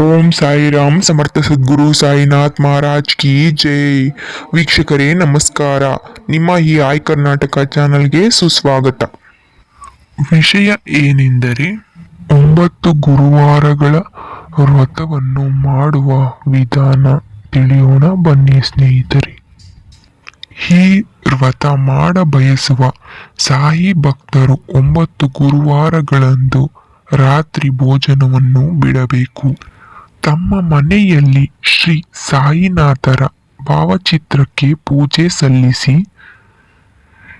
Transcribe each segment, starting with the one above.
ಓಂ ಸಾಯಿರಾಮ್ ಸಮರ್ಥ ಸದ್ಗುರು ಸಾಯಿನಾಥ್ ಮಹಾರಾಜ್ ಕಿ ಜೈ. ವೀಕ್ಷಕರೇ, ನಮಸ್ಕಾರ. ನಿಮ್ಮ ಈ ಆಯ್ ಕರ್ನಾಟಕ ಚಾನಲ್ಗೆ ಸುಸ್ವಾಗತ. ವಿಷಯ ಏನೆಂದರೆ, ಒಂಬತ್ತು ಗುರುವಾರಗಳ ವ್ರತವನ್ನು ಮಾಡುವ ವಿಧಾನ ತಿಳಿಯೋಣ ಬನ್ನಿ ಸ್ನೇಹಿತರೆ. ಈ ವ್ರತ ಮಾಡ ಬಯಸುವ ಸಾಯಿ ಭಕ್ತರು ಒಂಬತ್ತು ಗುರುವಾರಗಳಂದು ರಾತ್ರಿ ಭೋಜನವನ್ನು ಬಿಡಬೇಕು. ತಮ್ಮ ಮನೆಯಲ್ಲಿ ಶ್ರೀ ಸಾಯಿನಾಥರ ಭಾವಚಿತ್ರಕ್ಕೆ ಪೂಜೆ ಸಲ್ಲಿಸಿ,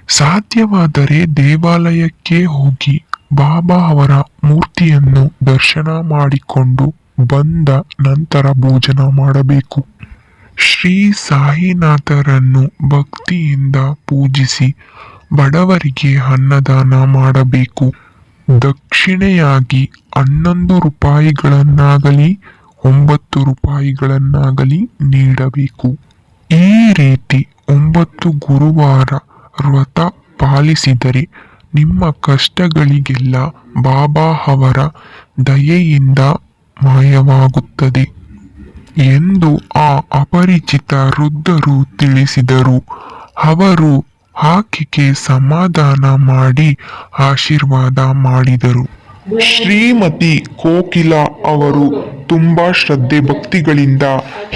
ಸಾಧ್ಯವಾದರೆ ದೇವಾಲಯಕ್ಕೆ ಹೋಗಿ ಬಾಬಾ ಅವರ ಮೂರ್ತಿಯನ್ನು ದರ್ಶನ ಮಾಡಿಕೊಂಡು ಬಂದ ನಂತರ ಭೋಜನ ಮಾಡಬೇಕು. ಶ್ರೀ ಸಾಯಿನಾಥರನ್ನು ಭಕ್ತಿಯಿಂದ ಪೂಜಿಸಿ ಬಡವರಿಗೆ ಅನ್ನದಾನ ಮಾಡಬೇಕು. ದಕ್ಷಿಣೆಯಾಗಿ ಹನ್ನೊಂದು ರೂಪಾಯಿಗಳನ್ನಾಗಲಿ ಒಂಬತ್ತು ರೂಪಾಯಿಗಳನ್ನಾಗಲಿ ನೀಡಬೇಕು. ಈ ರೀತಿ ಒಂಬತ್ತು ಗುರುವಾರ ವ್ರತ ಪಾಲಿಸಿದರೆ ನಿಮ್ಮ ಕಷ್ಟಗಳಿಗೆಲ್ಲ ಬಾಬಾ ಅವರ ದಯೆಯಿಂದ ಮಾಯವಾಗುತ್ತದೆ ಎಂದು ಆ ಅಪರಿಚಿತ ವೃದ್ಧರು ತಿಳಿಸಿದರು. ಅವರು ಆಕೆಗೆ ಸಮಾಧಾನ ಮಾಡಿ ಆಶೀರ್ವಾದ ಮಾಡಿದರು. ಶ್ರೀಮತಿ ಕೋಕಿಲ ಅವರು ತುಂಬಾ ಶ್ರದ್ಧೆ ಭಕ್ತಿಗಳಿಂದ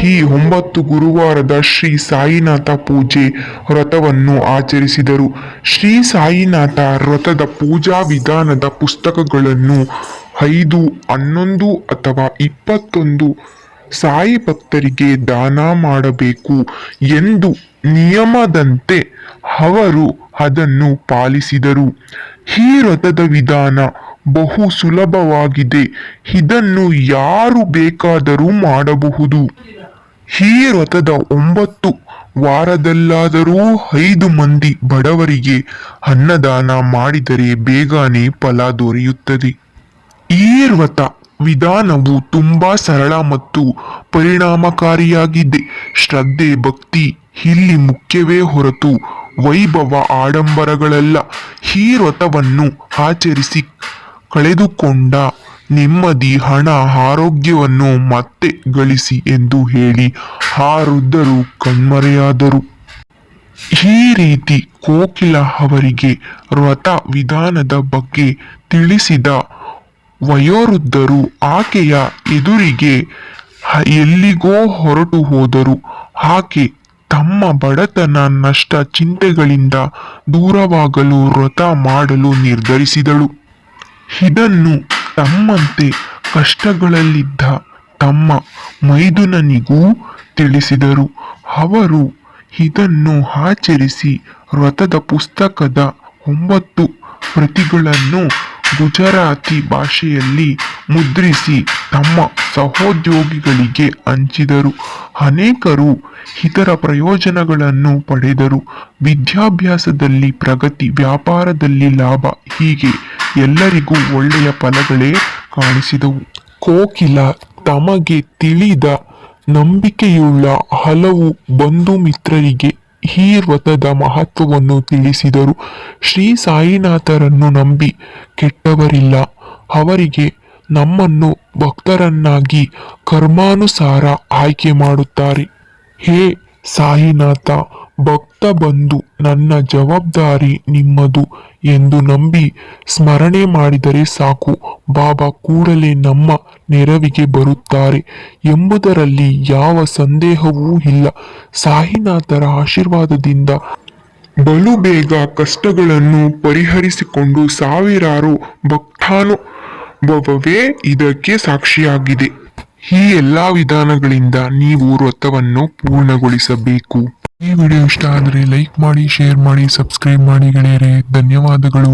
ಈ ಒಂಬತ್ತು ಗುರುವಾರದ ಶ್ರೀ ಸಾಯಿನಾಥ ಪೂಜೆ ವ್ರತವನ್ನು ಆಚರಿಸಿದರು. ಶ್ರೀ ಸಾಯಿನಾಥ ವ್ರತದ ಪೂಜಾ ವಿಧಾನದ ಪುಸ್ತಕಗಳನ್ನು ಐದು, ಹನ್ನೊಂದು ಅಥವಾ ಇಪ್ಪತ್ತೊಂದು ಸಾಯಿ ಭಕ್ತರಿಗೆ ದಾನ ಮಾಡಬೇಕು ಎಂದು ನಿಯಮದಂತೆ ಅವರು ಅದನ್ನು ಪಾಲಿಸಿದರು. ಈ ವ್ರತದ ವಿಧಾನ ಬಹು ಸುಲಭವಾಗಿದೆ ಇದನ್ನು ಯಾರು ಬೇಕಾದರೂ ಮಾಡಬಹುದು. ಈ ವ್ರತದ ಒಂಬತ್ತು ವಾರದಲ್ಲಾದರೂ ಐದು ಮಂದಿ ಬಡವರಿಗೆ ಅನ್ನದಾನ ಮಾಡಿದರೆ ಬೇಗನೆ ಫಲ ದೊರೆಯುತ್ತದೆ. ಈ ವ್ರತ ವಿಧಾನವು ತುಂಬಾ ಸರಳ ಮತ್ತು ಪರಿಣಾಮಕಾರಿಯಾಗಿದೆ. ಶ್ರದ್ಧೆ, ಭಕ್ತಿ ಇಲ್ಲಿ ಮುಖ್ಯವೇ ಹೊರತು ವೈಭವ ಆಡಂಬರಗಳಲ್ಲ. ಈ ವ್ರತವನ್ನು ಆಚರಿಸಿ ಕಳೆದುಕೊಂಡ. ನೆಮ್ಮದಿ ಹಣ ಆರೋಗ್ಯವನ್ನು ಮತ್ತೆ ಗಳಿಸಿ ಎಂದು ಹೇಳಿ ಆ ವೃದ್ಧರು ಕಣ್ಮರೆಯಾದರು. ಈ ರೀತಿ ಕೋಕಿಲ ಅವರಿಗೆ ವ್ರತ ವಿಧಾನದ ಬಗ್ಗೆ ತಿಳಿಸಿದ ವಯೋವೃದ್ಧರು ಆಕೆಯ ಎದುರಿಗೆ ಎಲ್ಲಿಗೋ ಹೊರಟು ಹೋದರು. ಆಕೆ ತಮ್ಮ ಬಡತನ ನಷ್ಟ ಚಿಂತೆಗಳಿಂದ ದೂರವಾಗಲು ವ್ರತ ಮಾಡಲು ನಿರ್ಧರಿಸಿದಳು. ಇದನ್ನು ತಮ್ಮಂತೆ ಕಷ್ಟಗಳಲ್ಲಿದ್ದ ತಮ್ಮ ಮೈದುನನಿಗೂ ತಿಳಿಸಿದರು. ಅವರು ಇದನ್ನು ಆಚರಿಸಿ ವ್ರತದ ಪುಸ್ತಕದ ಒಂಬತ್ತು ಪ್ರತಿಗಳನ್ನು ಗುಜರಾತಿ ಭಾಷೆಯಲ್ಲಿ ಮುದ್ರಿಸಿ ತಮ್ಮ ಸಹೋದ್ಯೋಗಿಗಳಿಗೆ ಹಂಚಿದರು. ಅನೇಕರು ಇತರ ಪ್ರಯೋಜನಗಳನ್ನು ಪಡೆದರು. ವಿದ್ಯಾಭ್ಯಾಸದಲ್ಲಿ ಪ್ರಗತಿ, ವ್ಯಾಪಾರದಲ್ಲಿ ಲಾಭ, ಹೀಗೆ ಎಲ್ಲರಿಗೂ ಒಳ್ಳೆಯ ಫಲಗಳೇ ಕಾಣಿಸಿದವು. ಕೋಕಿಲ ತಮಗೆ ತಿಳಿದ ನಂಬಿಕೆಯುಳ್ಳ ಹಲವು ಬಂಧು ಮಿತ್ರರಿಗೆ ಈ ವ್ರತದ ಮಹತ್ವವನ್ನು ತಿಳಿಸಿದರು. ಶ್ರೀ ಸಾಯಿನಾಥರನ್ನು ನಂಬಿ ಕೆಟ್ಟವರಿಲ್ಲ. ಅವರಿಗೆ ನಮ್ಮನ್ನು ಭಕ್ತರನ್ನಾಗಿ ಕರ್ಮಾನುಸಾರ ಆಯ್ಕೆ ಮಾಡುತ್ತಾರೆ. ಹೇ ಸಾಯಿನಾಥ ಭಕ್ತ ಬಂದು ನನ್ನ ಜವಾಬ್ದಾರಿ ನಿಮ್ಮದು ಎಂದು ನಂಬಿ ಸ್ಮರಣೆ ಮಾಡಿದರೆ ಸಾಕು. ಬಾಬಾ ಕೂಡಲೇ ನಮ್ಮ ನೆರವಿಗೆ ಬರುತ್ತಾರೆ ಎಂಬುದರಲ್ಲಿ ಯಾವ ಸಂದೇಹವೂ ಇಲ್ಲ. ಸಾಹಿನಾಥರ ಆಶೀರ್ವಾದದಿಂದ ಬಲು ಬೇಗ ಕಷ್ಟಗಳನ್ನು ಪರಿಹರಿಸಿಕೊಂಡು ಸಾವಿರಾರು ಭಕ್ತಾನುಭವವೇ ಇದಕ್ಕೆ ಸಾಕ್ಷಿಯಾಗಿದೆ. ಈ ಎಲ್ಲ ವಿಧಾನಗಳಿಂದ ನೀವು ವ್ರತವನ್ನು ಪೂರ್ಣಗೊಳಿಸಬೇಕು. ಈ ವಿಡಿಯೋ ಇಷ್ಟ ಆದರೆ ಲೈಕ್ ಮಾಡಿ ಶೇರ್ ಮಾಡಿ ಸಬ್ಸ್ಕ್ರೈಬ್ ಮಾಡಿ ಗೆಳೆಯರೇ. ಧನ್ಯವಾದಗಳು.